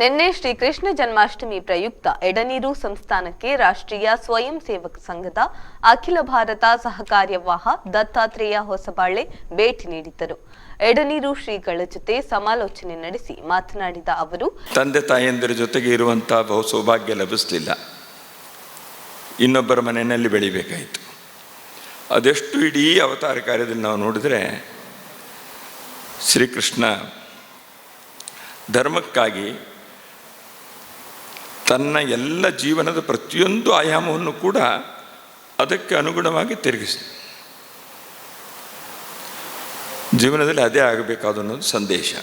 ನಿನ್ನೆ ಶ್ರೀಕೃಷ್ಣ ಜನ್ಮಾಷ್ಟಮಿ ಪ್ರಯುಕ್ತ ಎಡನೀರು ಸಂಸ್ಥಾನಕ್ಕೆ ರಾಷ್ಟ್ರೀಯ ಸ್ವಯಂ ಸೇವಕ ಸಂಘದ ಅಖಿಲ ಭಾರತ ಸಹಕಾರ್ಯವಾಹ ದತ್ತಾತ್ರೇಯ ಹೊಸಬಾಳೆ ಭೇಟಿ ನೀಡಿದ್ದರು. ಎಡನೀರು ಶ್ರೀಗಳ ಜೊತೆ ಸಮಾಲೋಚನೆ ನಡೆಸಿ ಮಾತನಾಡಿದ ಅವರು, ತಂದೆ ತಾಯಂದಿರ ಜೊತೆಗೆ ಇರುವಂತಹ ಬಹು ಸೌಭಾಗ್ಯ ಲಭಿಸಲಿಲ್ಲ. ಇನ್ನೊಬ್ಬರ ಮನೆಯಲ್ಲಿ ಬೆಳಿಬೇಕಾಯಿತು. ಅದೆಷ್ಟು ಇಡೀ ಅವತಾರ ಕಾರ್ಯದಲ್ಲಿ ನಾವು ನೋಡಿದರೆ ಶ್ರೀಕೃಷ್ಣ ಧರ್ಮಕ್ಕಾಗಿ ತನ್ನ ಎಲ್ಲ ಜೀವನದ ಪ್ರತಿಯೊಂದು ಆಯಾಮವನ್ನು ಕೂಡ ಅದಕ್ಕೆ ಅನುಗುಣವಾಗಿ ತಿರುಗಿಸಿ. ಜೀವನದಲ್ಲಿ ಅದೇ ಆಗಬೇಕಾದ ಅನ್ನೋದು ಸಂದೇಶ.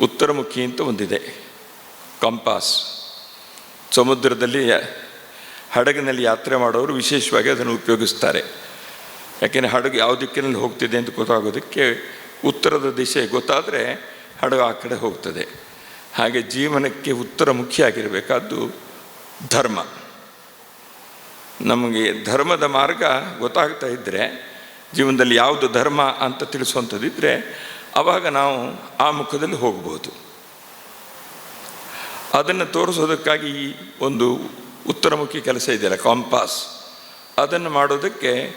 ಉತ್ತರಮುಖಿ ಅಂತ ಒಂದಿದೆ. ಕಂಪಾಸ್. ಸಮುದ್ರದಲ್ಲಿ ಹಡಗಿನಲ್ಲಿ ಯಾತ್ರೆ ಮಾಡೋರು ವಿಶೇಷವಾಗಿ ಅದನ್ನು ಉಪಯೋಗಿಸ್ತಾರೆ. ಯಾಕೆಂದರೆ ಹಡಗು ಯಾವ ದಿಕ್ಕಿನಲ್ಲಿ ಹೋಗ್ತಿದೆ ಅಂತ ಗೊತ್ತಾಗೋದಕ್ಕೆ ಉತ್ತರದ ದಿಶೆ ಗೊತ್ತಾದರೆ ಹಡಗು ಆ ಕಡೆ ಹೋಗ್ತದೆ. ಹಾಗೆ ಜೀವನಕ್ಕೆ ಉತ್ತರ ಮುಖ್ಯ ಆಗಿರಬೇಕಾದ್ದು ಧರ್ಮ. ನಮಗೆ ಧರ್ಮದ ಮಾರ್ಗ ಗೊತ್ತಾಗ್ತಾ ಇದ್ದರೆ ಜೀವನದಲ್ಲಿ ಯಾವುದು ಧರ್ಮ ಅಂತ ತಿಳಿಸುವಂಥದ್ದಿದ್ದರೆ ಆವಾಗ ನಾವು ಆ ಮುಖದಲ್ಲಿ ಹೋಗ್ಬೋದು ಅದನ್ನು ತೋರಿಸೋದಕ್ಕಾಗಿ ಒಂದು ಉತ್ತರಮುಖಿ ಕೆಲಸ ಇದೆಯಲ್ಲ, ಕಾಂಪಾಸ್. ಅದನ್ನು ಮಾಡೋದಕ್ಕೆ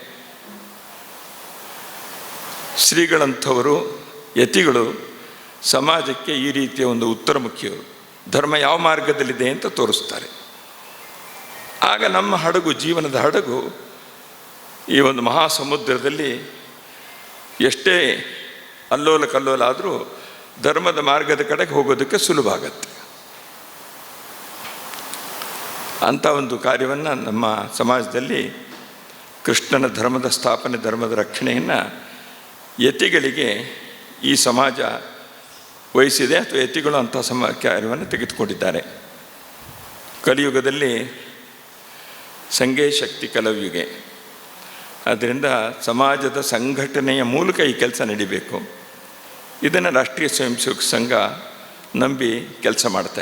ಶ್ರೀಗಳಂಥವರು, ಯತಿಗಳು ಸಮಾಜಕ್ಕೆ ಈ ರೀತಿಯ ಒಂದು ಉತ್ತರ ಉತ್ತರಮುಖಿಯವರು ಧರ್ಮ ಯಾವ ಮಾರ್ಗದಲ್ಲಿದೆ ಅಂತ ತೋರಿಸ್ತಾರೆ. ಆಗ ನಮ್ಮ ಹಡಗು, ಜೀವನದ ಹಡಗು ಈ ಒಂದು ಮಹಾಸಮುದ್ರದಲ್ಲಿ ಎಷ್ಟೇ ಅಲ್ಲೋಲ ಕಲ್ಲೋಲ ಆದರೂ ಧರ್ಮದ ಮಾರ್ಗದ ಕಡೆಗೆ ಹೋಗೋದಕ್ಕೆ ಸುಲಭ ಆಗತ್ತೆ. ಅಂಥ ಒಂದು ಕಾರ್ಯವನ್ನು ನಮ್ಮ ಸಮಾಜದಲ್ಲಿ ಕೃಷ್ಣನ ಧರ್ಮದ ಸ್ಥಾಪನೆ, ಧರ್ಮದ ರಕ್ಷಣೆಯನ್ನು ಯತಿಗಳಿಗೆ ಈ ಸಮಾಜ ವಹಿಸಿದೆ. ಅಥವಾ ಯತಿಗಳು ಅಂಥ ಸಮ, ಕಾರ್ಯವನ್ನು ತೆಗೆದುಕೊಂಡಿದ್ದಾರೆ. ಕಲಿಯುಗದಲ್ಲಿ ಸಂಘೇ ಶಕ್ತಿ ಕಲವಿಗೆ. ಆದ್ದರಿಂದ ಸಮಾಜದ ಸಂಘಟನೆಯ ಮೂಲಕ ಈ ಕೆಲಸ ನಡಿಬೇಕು. ಇದನ್ನು ರಾಷ್ಟ್ರೀಯ ಸ್ವಯಂ ಸೇವಕ ಸಂಘ ನಂಬಿ ಕೆಲಸ ಮಾಡ್ತಾ